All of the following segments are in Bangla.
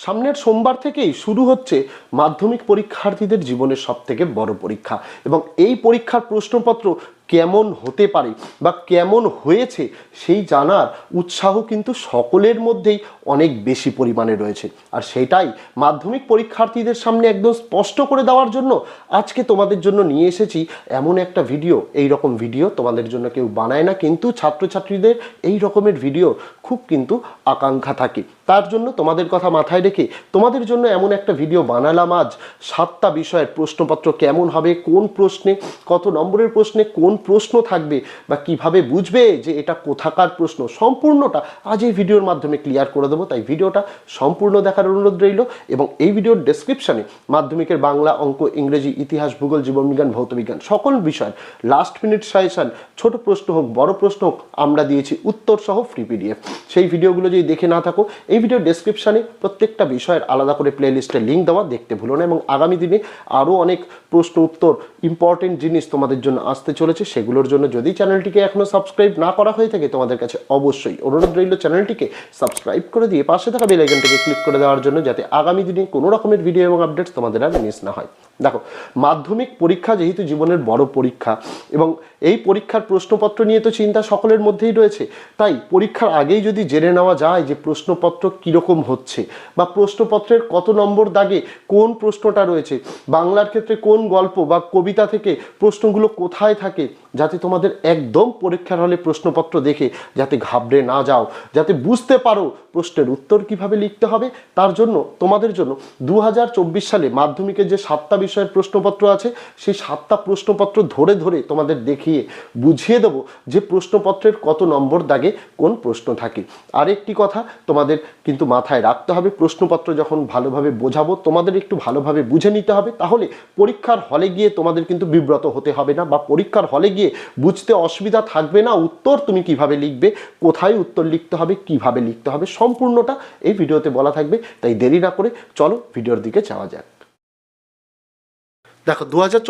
সামনের সোমবার থেকেই শুরু হচ্ছে মাধ্যমিক পরীক্ষার্থীদের জীবনের সবথেকে বড় পরীক্ষা। এবং এই পরীক্ষার প্রশ্নপত্র কেমন হতে পারে বা কেমন হয়েছে সেই জানার উৎসাহ কিন্তু সকলের মধ্যেই অনেক বেশি পরিমাণে রয়েছে। আর সেটাই মাধ্যমিক পরীক্ষার্থীদের সামনে একদম স্পষ্ট করে দেওয়ার জন্য আজকে তোমাদের জন্য নিয়ে এসেছি এমন একটা ভিডিও। এই রকম ভিডিও তোমাদের জন্য কেউ বানায় না, কিন্তু ছাত্রছাত্রীদের এই রকমের ভিডিও খুব কিন্তু আকাঙ্ক্ষা থাকে। তার জন্য তোমাদের কথা মাথায় রেখে তোমাদের জন্য এমন একটা ভিডিও বানালাম আজ। সাতটা বিষয়ের প্রশ্নপত্র কেমন হবে, কোন প্রশ্নে, কত নম্বরের প্রশ্নে, কোন প্রশ্ন থাকবে বা কীভাবে বুঝবে যে এটা কোথাকার প্রশ্ন, সম্পূর্ণটা আজ এই ভিডিওর মাধ্যমে ক্লিয়ার করে দেবো। তাই ভিডিওটা সম্পূর্ণ দেখার অনুরোধ রইল এবং এই ভিডিওর ডেসক্রিপশনে মাধ্যমিকের বাংলা অঙ্ক, ইংরেজি, ইতিহাস, ভূগোল জীবনবিজ্ঞান ভৌতবিজ্ঞান সকল বিষয়ের লাস্ট মিনিট সাজেশন ছোট প্রশ্ন হোক, বড় প্রশ্ন হোক, আমরা দিয়েছি উত্তর সহ ফ্রি পিডিএফ সেই ভিডিওগুলো যদি দেখে না থাকো, এই ভিডিও ডেসক্রিপশানে প্রত্যেকটা বিষয়ের আলাদা করে প্লে লিস্টের লিঙ্ক দেওয়া দেখতে ভুলো না এবং আগামী দিনে আরও অনেক প্রশ্ন, উত্তর ইম্পর্টেন্ট জিনিস তোমাদের জন্য আসতে চলেছে। সেগুলোর জন্য যদি চ্যানেলটিকে এখনও সাবস্ক্রাইব না করা হয়ে থাকে, তোমাদের কাছে অবশ্যই অনুরোধ রইল চ্যানেলটিকে সাবস্ক্রাইব করে দিয়ে পাশে থাকা বেল আইকনটিকে ক্লিক করে দেওয়ার জন্য, যাতে আগামী দিনে কোনো রকমের ভিডিও এবং আপডেটস তোমাদের আর মিস না হয়। দেখো, মাধ্যমিক পরীক্ষা যেহেতু জীবনের বড় পরীক্ষা এবং এই পরীক্ষার প্রশ্নপত্র নিয়ে তো চিন্তা সকলের মধ্যেই রয়েছে, তাই পরীক্ষার আগেই যদি জেনে নেওয়া যায় যে প্রশ্নপত্র কীরকম হচ্ছে বা প্রশ্নপত্রের কত নম্বর দাগে কোন প্রশ্নটা রয়েছে, বাংলার ক্ষেত্রে কোন গল্প বা কবিতা থেকে প্রশ্নগুলো কোথায় থাকে যাতে তোমাদের একদম পরীক্ষার হলে প্রশ্নপত্র দেখে যাতে ঘাবড়ে না যাও, যাতে বুঝতে পারো প্রশ্নের উত্তর কীভাবে লিখতে হবে। তার জন্য, তোমাদের জন্য দু হাজার চব্বিশ সালে মাধ্যমিকের যে সাতটা বিষয়ের প্রশ্নপত্র আছে, সেই সাতটা প্রশ্নপত্র ধরে ধরে তোমাদের দেখিয়ে, বুঝিয়ে দেবো যে প্রশ্নপত্রের কত নম্বর দাগে কোন প্রশ্ন থাকে। আরেকটি কথা, তোমাদের কিন্তু মাথায় রাখতে হবে, প্রশ্নপত্র যখন ভালোভাবে বোঝাবো, তোমাদের একটু ভালোভাবে বুঝে নিতে হবে, তাহলে পরীক্ষার হলে গিয়ে তোমাদের কিন্তু বিব্রত হতে হবে না, বা পরীক্ষার হলে গিয়ে বুঝতে অসুবিধা থাকবে না, উত্তর তুমি কীভাবে লিখবে, কোথায় উত্তর লিখতে হবে, কীভাবে লিখতে হবে, সম্পূর্ণটা এই ভিডিওতে বলা থাকবে। তাই দেরি না করে চলো ভিডিওর দিকে যাওয়া যাক। দেখো দু হাজার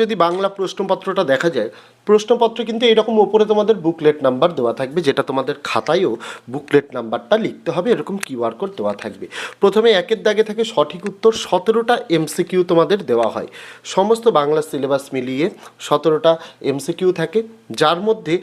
যদি বাংলা প্রশ্নপত্রটা দেখা যায় প্রশ্নপত্র কিন্তু এরকম ওপরে তোমাদের বুকলেট নাম্বার দেওয়া থাকবে, যেটা তোমাদের খাতায়ও বুকলেট নাম্বারটা লিখতে হবে, এরকম কিউআর কোড দেওয়া থাকবে। প্রথমে একের দাগে থাকে সঠিক উত্তর, সতেরোটা এমসিকিউ তোমাদের দেওয়া হয়। সমস্ত বাংলা সিলেবাস মিলিয়ে সতেরোটা এমসিকিউ থাকে, যার মধ্যে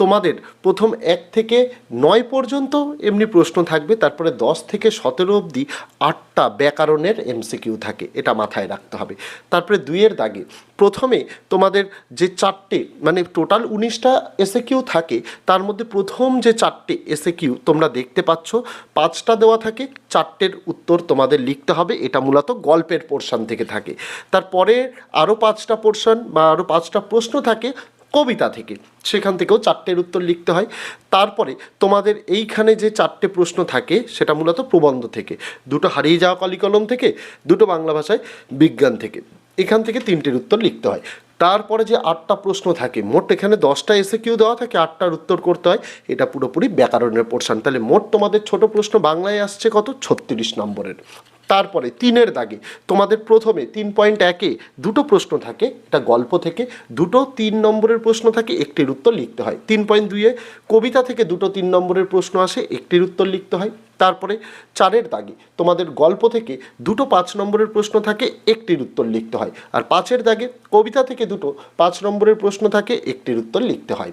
তোমাদের প্রথম এক থেকে নয় পর্যন্ত এমনি প্রশ্ন থাকবে, তারপরে দশ থেকে সতেরো অবধি আটটা ব্যাকরণের এমসিকিউ থাকে, এটা মাথায় রাখতে হবে। তারপরে দুইয়ের দাগে প্রথমে তোমাদের যে চারটে মানে টোটাল উনিশটা এসে কিউ থাকে, তার মধ্যে প্রথম যে চারটে এসে কিউ তোমরা দেখতে পাচ্ছ, পাঁচটা দেওয়া থাকে, চারটের উত্তর তোমাদের লিখতে হবে, এটা মূলত গল্পের পোর্শান থেকে থাকে। তারপরে আরও পাঁচটা পোর্শন বা আরও পাঁচটা প্রশ্ন থাকে কবিতা থেকে। সেখান থেকেও চারটের উত্তর লিখতে হয়। তারপরে তোমাদের এইখানে যে চারটে প্রশ্ন থাকে, সেটা মূলত প্রবন্ধ থেকে। দুটো হারিয়ে যাওয়া কলিকলম থেকে, দুটো বাংলা ভাষায় বিজ্ঞান থেকে। এখান থেকে তিনটের উত্তর লিখতে হয়। তারপরে যে আটটা প্রশ্ন থাকে, মোট এখানে দশটা এসে কিউ দেওয়া থাকে, আটটার উত্তর করতে হয়। এটা পুরোপুরি ব্যাকরণের পোর্শন তাহলে মোট তোমাদের ছোট প্রশ্ন বাংলায় আসছে কত? ছত্রিশ নম্বরের। তারপরে তিনের দাগে। তোমাদের প্রথমে তিন পয়েন্ট একে দুটো প্রশ্ন থাকে, এটা গল্প থেকে, দুটো তিন নম্বরের প্রশ্ন থাকে, একটির উত্তর লিখতে হয়। তিন পয়েন্ট দুইয়ে কবিতা থেকে দুটো তিন নম্বরের প্রশ্ন আসে, একটির উত্তর লিখতে হয়। তারপরে চারের দাগে তোমাদের গল্প থেকে দুটো পাঁচ নম্বরের প্রশ্ন থাকে, একটির উত্তর লিখতে হয়। আর পাঁচের দাগে কবিতা থেকে দুটো পাঁচ নম্বরের প্রশ্ন থাকে, একটির উত্তর লিখতে হয়।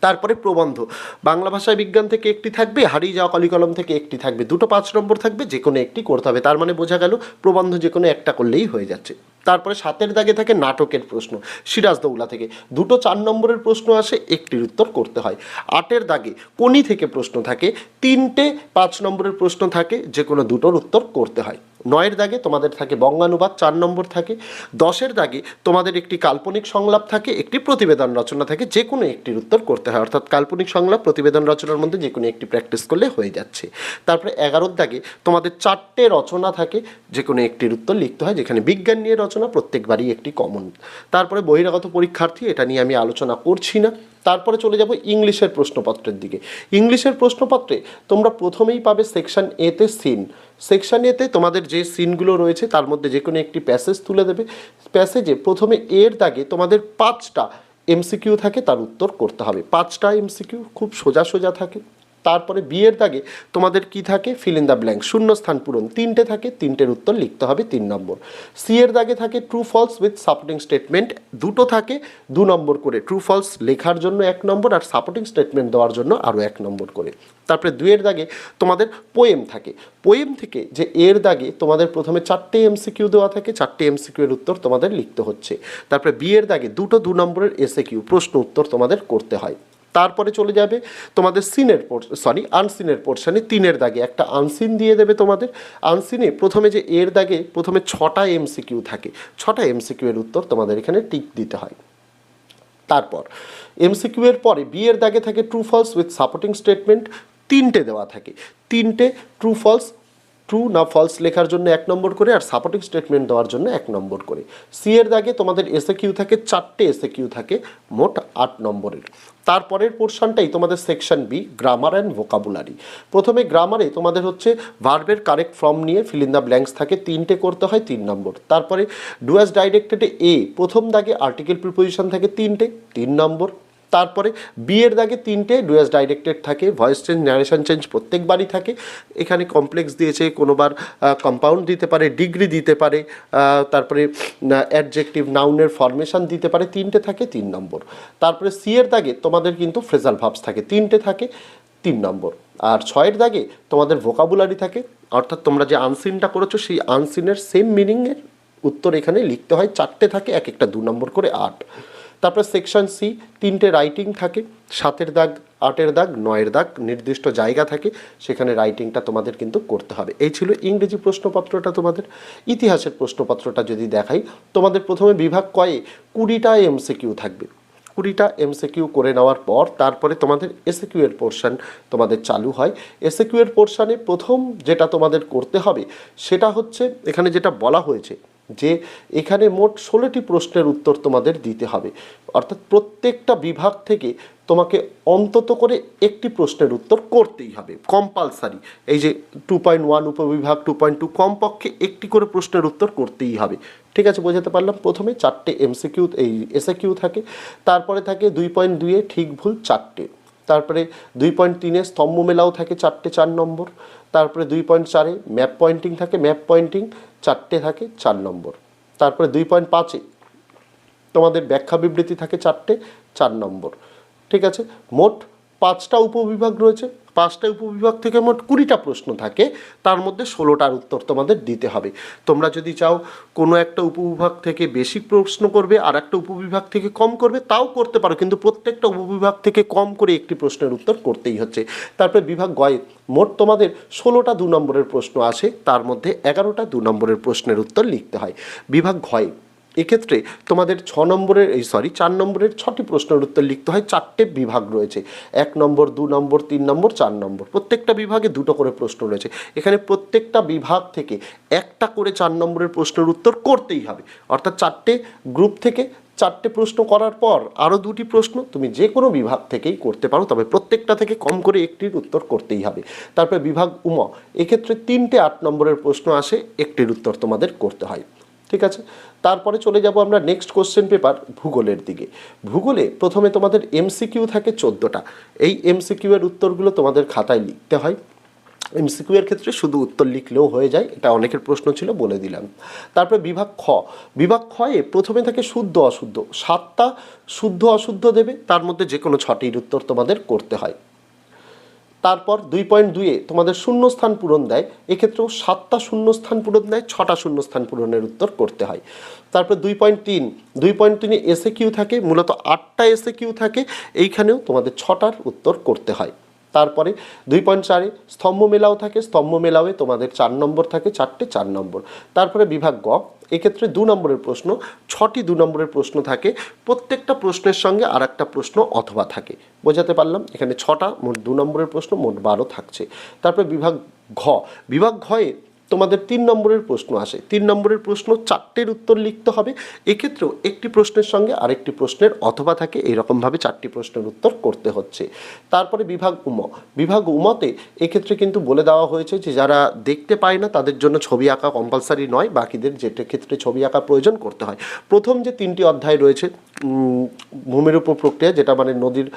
তারপরে প্রবন্ধ। বাংলা ভাষায় বিজ্ঞান থেকে একটি থাকবে, হারিয়ে যাওয়া কলিকলম থেকে একটি থাকবে। দুটো পাঁচ নম্বর থাকবে যে কোনো একটি করতে হবে। তার মানে বোঝা গেল, প্রবন্ধ যে কোনো একটা করলেই হয়ে যাচ্ছে। তারপরে সাতের দাগে থাকে নাটকের প্রশ্ন, সিরাজদৌলা থেকে। দুটো চার নম্বরের প্রশ্ন আসে, একটির উত্তর করতে হয়। আটের দাগে কোনি থেকে প্রশ্ন থাকে, তিনটে পাঁচ নম্বরের প্রশ্ন থাকে যে কোনো দুটোর উত্তর করতে হয়। নয়ের দাগে তোমাদের থাকে বঙ্গানুবাদ, চার নম্বর থাকে। দশের দাগে তোমাদের একটি কাল্পনিক সংলাপ থাকে, একটি প্রতিবেদন রচনা থাকে যে কোনো একটির উত্তর করতে হয়। অর্থাৎ কাল্পনিক সংলাপ প্রতিবেদন রচনার মধ্যে যে কোনো একটি প্র্যাকটিস করলে হয়ে যাচ্ছে। তারপরে এগারোর দাগে তোমাদের চারটে রচনা থাকে যে কোনো একটির উত্তর লিখতে হয়, যেখানে বিজ্ঞান নিয়ে রচনা প্রত্যেকবারই একটি কমন তারপরে বহিরাগত পরীক্ষার্থী, এটা নিয়ে আমি আলোচনা করছি না। তারপরে চলে যাব ইংলিশের প্রশ্নপত্রের দিকে। ইংলিশের প্রশ্নপত্রে তোমরা প্রথমেই পাবে সেকশন এতে সিন সেকশন এতে তোমাদের যে সিনগুলো রয়েছে, তার মধ্যে যে কোনো একটি প্যাসেজ তুলে দেবে। প্যাসেজে প্রথমে এর দাগে তোমাদের পাঁচটা এমসিকিউ থাকে, তার উত্তর করতে হবে। পাঁচটা এমসিকিউ খুব সোজা সোজা থাকে। তারপরে বিয়ের দাগে তোমাদের কি থাকে? ফিল ইন দ্য ব্ল্যাঙ্ক শূন্য স্থান পূরণ। তিনটে থাকে, তিনটের উত্তর লিখতে হবে তিন নম্বর। সি এর দাগে থাকে true false with supporting statement দুটো থাকে, দু নম্বর করে ট্রু ফলস লেখার জন্য এক নম্বর আর সাপোর্টিং স্টেটমেন্ট দেওয়ার জন্য আরও এক নম্বর করে। তারপরে দুয়ের দাগে তোমাদের পোয়েম থাকে। পোয়েম থেকে যে এর দাগে তোমাদের প্রথমে চারটে এমসিকিউ দেওয়া থাকে, চারটে এমসিকিউ এর উত্তর তোমাদের লিখতে হচ্ছে। তারপরে বিয়ের দাগে দুটো দু নম্বরের এসে কিউ প্রশ্ন উত্তর তোমাদের করতে হয়। তারপরে চলে যাবে তোমাদের সিনের সরি আনসিনের পোর্শানে তিনের দাগে। একটা আনসিন দিয়ে দেবে তোমাদের। আনসিনে প্রথমে যে এর দাগে প্রথমে ছটা এমসিকিউ থাকে। ছটা এমসিকিউ এর উত্তর তোমাদের এখানে টিক দিতে হয়। তারপর এমসিকিউ এর পরে বি এর দাগে থাকে true false with supporting statement তিনটে দেওয়া থাকে। তিনটে ট্রু ফলস ট্রু না ফলস লেখার জন্য এক নম্বর করে আর সাপোর্টিং স্টেটমেন্ট দেওয়ার জন্য এক নম্বর করে। সি এর দাগে তোমাদের এসে কিউ থাকে, চারটে এসে কিউ থাকে, মোট আট নম্বরের। তারপরের পোর্শনটাই তোমাদের section B grammar and vocabulary প্রথমে গ্রামারে তোমাদের হচ্ছে ভার্বের কারেক্ট ফর্ম নিয়ে ফিল ইন দ্য ব্ল্যাঙ্কস থাকে, তিনটে করতে হয়, তিন নম্বর তারপরে ডুয়াস ডাইরেক্টেডে এ প্রথম দাগে আর্টিকেল প্রিপোজিশন থাকে, তিনটে, তিন নম্বর তারপরে বিয়ের দাগে তিনটে, ডুয়াস ডাইরেক্টেড থাকে, ভয়েস চেঞ্জ ন্যারেশন চেঞ্জ প্রত্যেকবারই থাকে। এখানে কমপ্লেক্স দিয়েছে, কোনোবার কম্পাউন্ড দিতে পারে ডিগ্রি দিতে পারে তারপরে অ্যাডজেক্টিভ নাউনের ফরমেশন দিতে পারে, তিনটে থাকে, তিন নম্বর। তারপরে সি এর দাগে তোমাদের কিন্তু ফ্রেজাল ভাবস থাকে, তিনটে থাকে, তিন নম্বর। আর ছয়ের দাগে তোমাদের ভোকাবুলারি থাকে, অর্থাৎ তোমরা যে আনসিনটা করেছ, সেই আনসিনের সেম মিনিংয়ের উত্তর এখানে লিখতে হয়, চারটে থাকে, এক একটা দু নম্বর করে আট। তারপর সেকশন সি তিনটে রাইটিং থাকে, সাতের দাগ, আটের দাগ, নয়ের দাগ, নির্দিষ্ট জায়গা থাকে, সেখানে রাইটিংটা তোমাদের কিন্তু করতে হবে। এই ছিল ইংরেজি প্রশ্নপত্রটা তোমাদের। ইতিহাসের প্রশ্নপত্রটা যদি দেখাই, তোমাদের প্রথমে বিভাগ কয়ে কুড়িটা এমসিকিউ থাকবে। কুড়িটা এমসিকিউ করে নেওয়ার পর তারপরে তোমাদের এসিকিউ এর পোর্শন তোমাদের চালু হয়। এসিকিউ এর পোর্শনে প্রথম যেটা তোমাদের করতে হবে, সেটা হচ্ছে এখানে যেটা বলা হয়েছে যে এখানে মোট ষোলোটি প্রশ্নের উত্তর তোমাদের দিতে হবে। অর্থাৎ প্রত্যেকটা বিভাগ থেকে তোমাকে অন্তত করে একটি প্রশ্নের উত্তর করতেই হবে কম্পালসারি এই যে টু পয়েন্ট ওয়ান উপবিভাগ টু পয়েন্ট টু কমপক্ষে একটি করে প্রশ্নের উত্তর করতেই হবে। ঠিক আছে, বোঝাতে পারলাম? প্রথমে চারটে এমসিকিউ এই এসএ কিউ থাকে, তারপরে থাকে দুই পয়েন্ট দুইয়ে ঠিক ভুল চারটে। তারপরে দুই পয়েন্ট তিনে স্তম্ভ মেলাও থাকে চারটে চার নম্বর। তারপরে দুই পয়েন্ট চারে ম্যাপ পয়েন্টিং থাকে ম্যাপ পয়েন্টিং চারটে থাকে চার নম্বর। তারপরে দুই পয়েন্ট পাঁচে তোমাদের ব্যাখ্যা বিবৃতি থাকে চারটে চার নম্বর। ঠিক আছে? মোট পাঁচটা উপবিভাগ রয়েছে। পাঁচটা উপবিভাগ থেকে মোট কুড়িটা প্রশ্ন থাকে, তার মধ্যে ষোলোটার উত্তর তোমাদের দিতে হবে। তোমরা যদি চাও কোনো একটা উপবিভাগ থেকে বেশি প্রশ্ন করবে, আর একটা উপবিভাগ থেকে কম করবে, তাও করতে পারো, কিন্তু প্রত্যেকটা উপবিভাগ থেকে কম করে একটি প্রশ্নের উত্তর করতেই হচ্ছে। তারপরে বিভাগ গয়ে মোট তোমাদের ষোলোটা দু নম্বরের প্রশ্ন আসে, তার মধ্যে এগারোটা দু নম্বরের প্রশ্নের উত্তর লিখতে হয়। বিভাগ ঘয়ে এক্ষেত্রে তোমাদের ছ নম্বরের, এই সরি চার নম্বরের ছটি প্রশ্নের উত্তর লিখতে হয়, চারটে বিভাগ রয়েছে। এক নম্বর, দু নম্বর, তিন নম্বর, চার নম্বর। প্রত্যেকটা বিভাগে দুটো করে প্রশ্ন রয়েছে। এখানে প্রত্যেকটা বিভাগ থেকে একটা করে চার নম্বরের প্রশ্নের উত্তর করতেই হবে। অর্থাৎ চারটে গ্রুপ থেকে চারটে প্রশ্ন করার পর আরও দুটি প্রশ্ন তুমি যে কোনো বিভাগ থেকেই করতে পারো, তবে প্রত্যেকটা থেকে কম করে একটির উত্তর করতেই হবে। তারপরে বিভাগ উম, এক্ষেত্রে তিনটে আট নম্বরের প্রশ্ন আসে, একটির উত্তর তোমাদের করতে হয়। ঠিক আছে? তারপরে চলে যাব আমরা নেক্সট কোশ্চেন পেপার ভূগোলের দিকে। ভূগোলে প্রথমে তোমাদের এমসিকিউ থাকে চোদ্দোটা। এই এমসিকিউ এর উত্তরগুলো তোমাদের খাতায় লিখতে হয়। এমসিকিউ এর ক্ষেত্রে শুধু উত্তর লিখলেও হয়ে যায়, এটা অনেকের প্রশ্ন ছিল, বলে দিলাম। তারপরে বিভাগ খ। বিভাগ খয়ে প্রথমে থাকে শুদ্ধ অশুদ্ধ। সাতটা শুদ্ধ অশুদ্ধ দেবে, তার মধ্যে যে কোনো ছটির উত্তর তোমাদের করতে হয়। তারপর দুই পয়েন্ট দুইয়ে তোমাদের শূন্য স্থান পূরণ দেয়, এক্ষেত্রেও সাতটা শূন্য স্থান পূরণ দেয়, ছটা শূন্য স্থান পূরণের উত্তর করতে হয়। তারপর দুই পয়েন্ট তিন, দুই পয়েন্ট তিনে এসে কিউ থাকে, মূলত আটটা এসে কিউ থাকে, এইখানেও তোমাদের ছটার উত্তর করতে হয়। তারপরে দুই পয়েন্ট চারে স্তম্ভ মেলাও থাকে, স্তম্ভ মেলাওয়ে তোমাদের চার নম্বর থাকে, চারটে চার নম্বর। তারপরে বিভাগ গ, এক্ষেত্রে দু নম্বরের প্রশ্ন, ছটি দু নম্বরের প্রশ্ন থাকে, প্রত্যেকটা প্রশ্নের সঙ্গে আর একটা প্রশ্ন অথবা থাকে। বোঝাতে পারলাম? এখানে ছটা, মোট দু নম্বরের প্রশ্ন, মোট বারো থাকছে। তারপরে বিভাগ ঘ, বিভাগ ঘয়ে তোমাদের তিন নম্বরের প্রশ্ন আসে। তিন নম্বরের প্রশ্ন চারটের উত্তর লিখতে হবে। এক্ষেত্রেও একটি প্রশ্নের সঙ্গে আরেকটি প্রশ্নের অথবা থাকে এইরকমভাবে চারটি প্রশ্নের উত্তর করতে হচ্ছে। তারপরে বিভাগ উম, বিভাগ উমতে এক্ষেত্রে কিন্তু বলে দেওয়া হয়েছে যে যারা দেখতে পায় না, তাদের জন্য ছবি আঁকা কম্পালসারি নয়, বাকিদের যেটা ক্ষেত্রে ছবি আঁকা প্রয়োজন করতে হয়। প্রথম যে তিনটি অধ্যায় রয়েছে ভূমিরূপ প্রক্রিয়া, যেটা মানে নদীর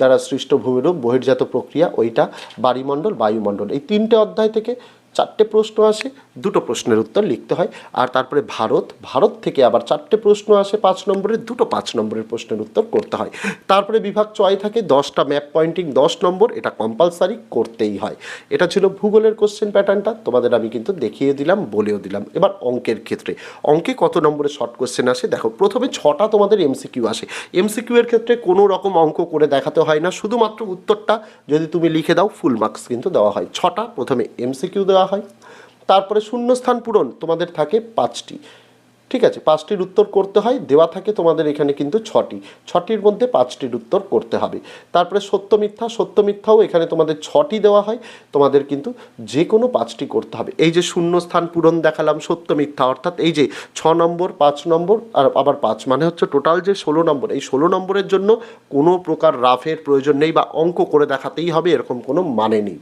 দ্বারা সৃষ্ট ভূমিরূপ, বহির্জাত প্রক্রিয়া, ওইটা বায়ুমণ্ডল বায়ুমণ্ডল। এই তিনটে অধ্যায় থেকে চারটে প্রশ্ন আসে, দুটো প্রশ্নের উত্তর লিখতে হয়। আর তারপরে ভারত ভারত থেকে আবার চারটে প্রশ্ন আসে পাঁচ নম্বরের দুটো পাঁচ নম্বরের প্রশ্নের উত্তর করতে হয়। তারপরে বিভাগ চয় থাকে, দশটা ম্যাপ পয়েন্টিং দশ নম্বর, এটা কম্পালসারি করতেই হয়। এটা ছিল ভূগোলের কোশ্চেন প্যাটার্নটা তোমাদের আমি কিন্তু দেখিয়ে দিলাম, বলেও দিলাম। এবার অঙ্কের ক্ষেত্রে। অঙ্কে কত নম্বরের শর্ট কোশ্চেন আসে? দেখো, প্রথমে ছটা তোমাদের এমসিকিউ আসে। এমসিকিউ এর ক্ষেত্রে কোনো রকম অঙ্ক করে দেখাতে হয় না, শুধুমাত্র উত্তরটা যদি তুমি লিখে দাও ফুল মার্কস কিন্তু দেওয়া হয়। ছটা, প্রথমে এমসিকিউ দেওয়া হয়। তারপরে শূন্যস্থান পূরণ, তোমাদের থাকে পাঁচটি। ঠিক আছে, পাঁচটির উত্তর করতে হয়, দেওয়া থাকে তোমাদের এখানে কিন্তু ছটি। ছটির মধ্যে পাঁচটির উত্তর করতে হবে। তারপরে সত্য মিথ্যা, সত্য মিথ্যাও এখানে তোমাদের ছটি দেওয়া হয়, তোমাদের কিন্তু যে কোনো পাঁচটি করতে হবে। এই যে শূন্যস্থান পূরণ দেখালাম, সত্য মিথ্যা, অর্থাৎ এই যে ছ নম্বর, পাঁচ নম্বর, আর আবার পাঁচ মানে হচ্ছে টোটাল যে ষোলো নম্বর, এই ষোলো নম্বরের জন্য কোনো প্রকার রাফের প্রয়োজন নেই বা অঙ্ক করে দেখাতেই হবে, এরকম কোনো মানে নেই।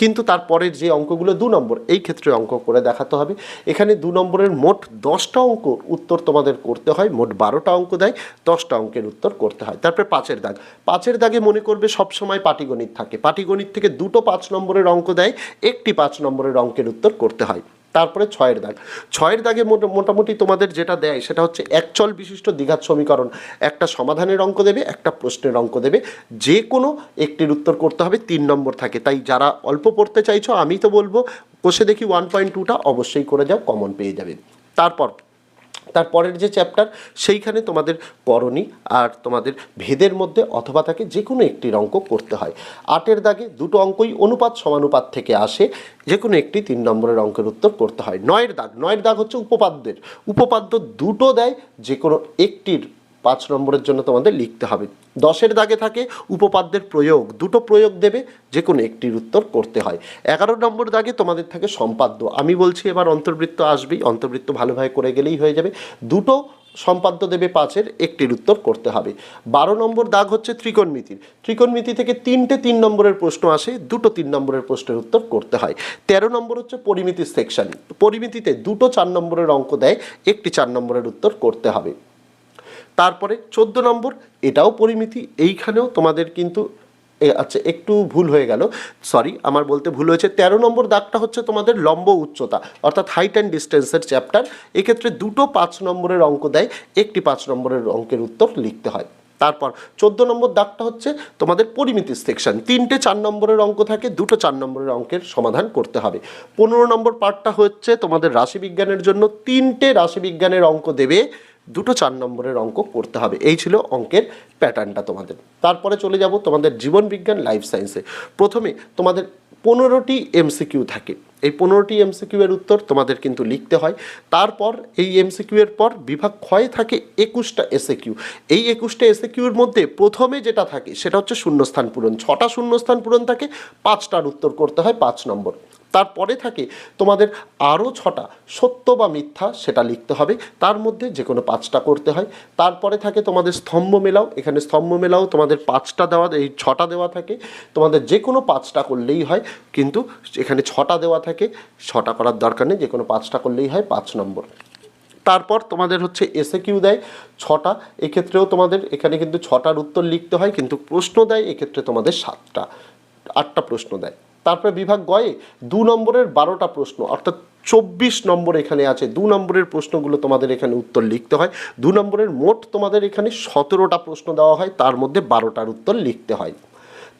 কিন্তু তারপরের যে অঙ্কগুলো দু নম্বর, এই ক্ষেত্রে অঙ্ক করে দেখাতে হবে। এখানে দু নম্বরের মোট দশটা অঙ্ক উত্তর তোমাদের করতে হয়, মোট বারোটা অঙ্ক দেয়, দশটা অঙ্কের উত্তর করতে হয়। তারপরে পাঁচের দাগ। পাঁচের দাগে মনে করবে সবসময় পাটিগণিত থাকে। পাটিগণিত থেকে দুটো পাঁচ নম্বরের অঙ্ক দেয়, একটি পাঁচ নম্বরের অঙ্কের উত্তর করতে হয়। তারপরে ছয়ের দাগ। ছয়ের দাগে মোটামুটি তোমাদের যেটা দেয় সেটা হচ্ছে একচল বিশিষ্ট দ্বিঘাত সমীকরণ। একটা সমাধানের অঙ্ক দেবে, একটা প্রশ্নের অঙ্ক দেবে। যে কোনো একটির উত্তর করতে হবে, তিন নম্বর থাকে। তাই যারা অল্প পড়তে চাইছো, আমি তো বলব কষে দেখি ওয়ান পয়েন্ট টুটা অবশ্যই করে যাও কমন পেয়ে যাবে। তারপর তারপরের যে চ্যাপ্টার সেইখানে তোমাদের করণী আর তোমাদের ভেদের মধ্যে অথবা তাকে যে কোনো একটি অঙ্ক করতে হয়। আটের দাগে দুটো অঙ্কই অনুপাত সমানুপাত থেকে আসে যে কোনো একটি তিন নম্বরের অঙ্কের উত্তর করতে হয়। নয়ের দাগ নয়ের দাগ হচ্ছে উপপাদ্যের। উপপাদ্য দুটো দেয় যে কোনো একটির পাঁচ নম্বরের জন্য তোমাদের লিখতে হবে। দশের দাগে থাকে উপপাদ্যের প্রয়োগ। দুটো প্রয়োগ দেবে যে কোনো একটির উত্তর করতে হয়। এগারো নম্বর দাগে তোমাদের থাকে সম্পাদ্য। আমি বলছি এবার অন্তর্বৃত্ত আসবেই। অন্তর্বৃত্ত ভালোভাবে করে গেলেই হয়ে যাবে। দুটো সম্পাদ্য দেবে পাঁচের, একটির উত্তর করতে হবে। বারো নম্বর দাগ হচ্ছে ত্রিকোণমিতির। ত্রিকোণমিতি থেকে তিনটে তিন নম্বরের প্রশ্ন আসে, দুটো তিন নম্বরের প্রশ্নের উত্তর করতে হয়। তেরো নম্বর হচ্ছে পরিমিতি সেকশন পরিমিতিতে দুটো চার নম্বরের অঙ্ক দেয়, একটি চার নম্বরের উত্তর করতে হবে। তারপরে চোদ্দ নম্বর, এটাও পরিমিতি, এইখানেও তোমাদের কিন্তু আচ্ছা একটু ভুল হয়ে গেল। সরি আমার বলতে ভুল হয়েছে। তেরো নম্বর দাগটা হচ্ছে তোমাদের লম্ব উচ্চতা, অর্থাৎ হাইট অ্যান্ড ডিস্টেন্সের চ্যাপ্টার এক্ষেত্রে দুটো পাঁচ নম্বরের অঙ্ক দেয়, একটি পাঁচ নম্বরের অঙ্কের উত্তর লিখতে হয়। তারপর চোদ্দ নম্বর দাগটা হচ্ছে তোমাদের পরিমিতি সেকশন তিনটে চার নম্বরের অঙ্ক থাকে, দুটো চার নম্বরের অঙ্কের সমাধান করতে হবে। পনেরো নম্বর পার্টটা হচ্ছে তোমাদের রাশিবিজ্ঞানের জন্য, তিনটে রাশিবিজ্ঞানের অঙ্ক দেবে। দুটো চার নম্বরের অঙ্ক করতে হবে। এই ছিল অঙ্কের প্যাটার্নটা তোমাদের। তারপরে চলে যাব তোমাদের জীবন বিজ্ঞান লাইফ সায়েন্সে প্রথমে তোমাদের পনেরোটি এমসিকিউ থাকে। এই পনেরোটি এমসিকিউ এর উত্তর তোমাদের কিন্তু লিখতে হয়। তারপর এই এমসিকিউ এর পর বিভাগ ক্ষয়ে থাকে একুশটা এসএকিউ এই একুশটা এসএকিউর মধ্যে প্রথমে যেটা থাকে, সেটা হচ্ছে শূন্যস্থান পূরণ। ছটা শূন্যস্থান পূরণ থাকে, পাঁচটার উত্তর করতে হয় পাঁচ নম্বর। তারপরে থাকে তোমাদের আরও ছটা সত্য বা মিথ্যা সেটা লিখতে হবে। তার মধ্যে যে কোনো পাঁচটা করতে হয়। তারপরে থাকে তোমাদের স্তম্ভ মেলাও। এখানে স্তম্ভ মেলাও তোমাদের পাঁচটা দেওয়া, এই ছটা দেওয়া থাকে। তোমাদের যে কোনো পাঁচটা করলেই হয়। কিন্তু এখানে ছটা দেওয়া থাকে। ছটা করার দরকার নেই। যে কোনো পাঁচটা করলেই হয় পাঁচ নম্বর। তারপর তোমাদের হচ্ছে এসে কিউ দেয় ছটা। এক্ষেত্রেও তোমাদের এখানে কিন্তু ছটার উত্তর লিখতে হয়। কিন্তু প্রশ্ন দেয়, এক্ষেত্রে তোমাদের সাতটা। আটটা প্রশ্ন দেয়। তারপরে বিভাগ গয়ে দু নম্বরের বারোটা প্রশ্ন, অর্থাৎ চব্বিশ নম্বর এখানে আছে। দু নম্বরের প্রশ্নগুলো তোমাদের এখানে উত্তর লিখতে হয়। দু নম্বরের মোট তোমাদের এখানে সতেরোটা প্রশ্ন দেওয়া হয়, তার মধ্যে বারোটার উত্তর লিখতে হয়।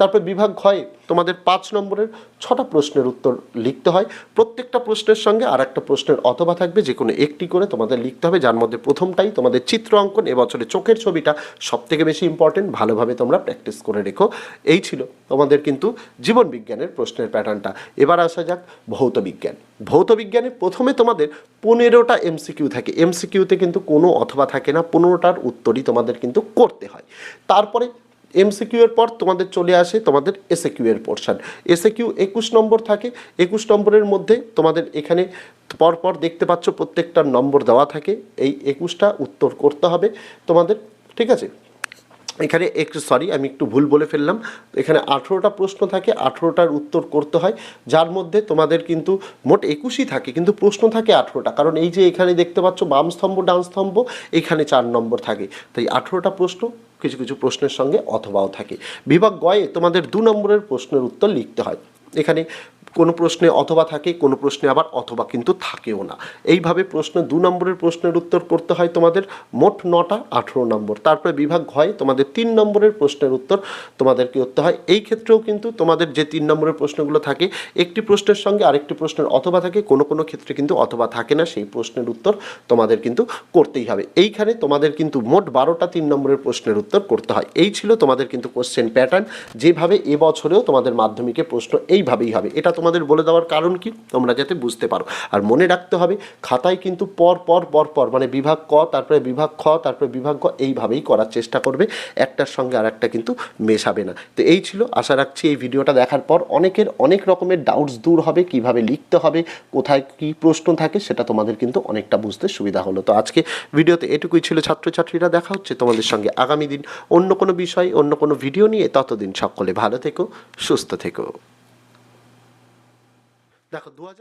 তারপর বিভাগ ঘয়ে তোমাদের পাঁচ নম্বরের ছটা প্রশ্নের উত্তর লিখতে হয়। প্রত্যেকটা প্রশ্নের সঙ্গে আর একটা প্রশ্নের অথবা থাকবে যে কোনো একটি করে তোমাদের লিখতে হবে। যার মধ্যে প্রথমটাই তোমাদের চিত্র অঙ্কন এবছরে চোখের ছবিটা সব থেকে বেশি ইম্পর্টেন্ট ভালোভাবে তোমরা প্র্যাকটিস করে রেখো। এই ছিল তোমাদের কিন্তু জীবন বিজ্ঞানের প্রশ্নের প্যাটার্নটা এবার আসা যাক ভৌত বিজ্ঞান। ভৌত বিজ্ঞানে প্রথমে তোমাদের পনেরোটা এমসিকিউ থাকে। এমসিকিউতে কিন্তু কোনো অথবা থাকে না, পনেরোটার উত্তরই তোমাদের কিন্তু করতে হয়। তারপরে এমসিকিউ এর পর তোমাদের চলে আসে তোমাদের এসএকিউ এর পোর্শন এসএকিউ একুশ নম্বর থাকে। একুশ নম্বরের মধ্যে তোমাদের এখানে পরপর দেখতে পাচ্ছ প্রত্যেকটা নম্বর দেওয়া থাকে। এই একুশটা উত্তর করতে হবে তোমাদের। ঠিক আছে? এখানে একটু সরি আমি একটু ভুল বলে ফেললাম। এখানে আঠেরোটা প্রশ্ন থাকে, আঠেরোটার উত্তর করতে হয়। যার মধ্যে তোমাদের কিন্তু মোট একুশই থাকে, কিন্তু প্রশ্ন থাকে আঠেরোটা। কারণ এই যে এখানে দেখতে পাচ্ছ বাম স্তম্ভ, ডান স্তম্ভ, এখানে চার নম্বর থাকে। তাই আঠেরোটা প্রশ্ন কিছু কিছু প্রশ্নের সঙ্গে অথবাও থাকে। বিভাগ গয়ে তোমাদের দু নম্বরের প্রশ্নের উত্তর লিখতে হয়। এখানে কোনো প্রশ্নে অথবা থাকে, কোনো প্রশ্নে আবার অথবা কিন্তু থাকেও না। এইভাবে প্রশ্ন, দু নম্বরের প্রশ্নের উত্তর করতে হয় তোমাদের মোট নটা, আঠেরো নম্বর। তারপরে বিভাগ হয়, তোমাদের তিন নম্বরের প্রশ্নের উত্তর তোমাদেরকে করতে হয়। এই ক্ষেত্রেও কিন্তু তোমাদের যে তিন নম্বরের প্রশ্নগুলো থাকে, একটি প্রশ্নের সঙ্গে আরেকটি প্রশ্নের অথবা থাকে, কোনো কোনো ক্ষেত্রে কিন্তু অথবা থাকে না, সেই প্রশ্নের উত্তর তোমাদের কিন্তু করতেই হবে। এইখানে তোমাদের কিন্তু মোট বারোটা তিন নম্বরের প্রশ্নের উত্তর করতে হয়। এই ছিল তোমাদের কিন্তু কোশ্চেন প্যাটার্ন যেভাবে এবছরেও তোমাদের মাধ্যমিকে প্রশ্ন এইভাবেই হবে। এটা তোমাদের বলে দেওয়ার কারণ কি? তোমরা যাতে বুঝতে পারো। আর মনে রাখতে হবে, খাতায় কিন্তু পর পর পর পর মানে বিভাগ ক, তারপরে বিভাগ খ, তারপরে বিভাগ ক এইভাবেই করার চেষ্টা করবে। একটার সঙ্গে আর একটা কিন্তু মেশাবে না। তো এই ছিল, আশা রাখছি এই ভিডিওটা দেখার পর অনেকের অনেক রকমের ডাউটস দূর হবে, কীভাবে লিখতে হবে, কোথায় কি প্রশ্ন থাকে, সেটা তোমাদের কিন্তু অনেকটা বুঝতে সুবিধা হলো। তো আজকে ভিডিওতে এটুকুই ছিল, ছাত্রছাত্রীরা, দেখা হচ্ছে তোমাদের সঙ্গে আগামী দিন অন্য কোনো বিষয়, অন্য কোনো ভিডিও নিয়ে। ততদিন সকলে ভালো থেকো, সুস্থ থেকো। だからドアジャ